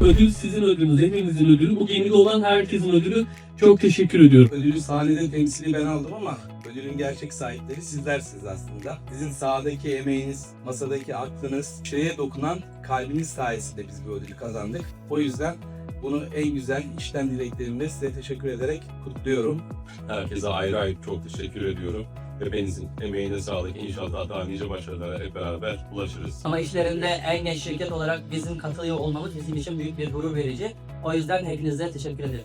Ödül sizin ödülünüz, hepimizin ödülü. Bu gemide olan herkesin ödülü. Çok teşekkür ediyorum. Ödülü sahnede temsili ben aldım ama ödülün gerçek sahipleri sizlersiniz aslında. Sizin sahadaki emeğiniz, masadaki aklınız, şeye dokunan kalbiniz sayesinde biz bu ödülü kazandık. O yüzden bunu en güzel işten dileklerimle size teşekkür ederek kutluyorum. Herkese ayrı ayrı çok teşekkür ediyorum. Hepinizin emeğine sağlık. İnşallah daha nice başarılara hep beraber ulaşırız. Ama işlerinde en genç şirket olarak bizim katılıyor olmamız bizim için büyük bir gurur verici. O yüzden hepinize teşekkür ederim.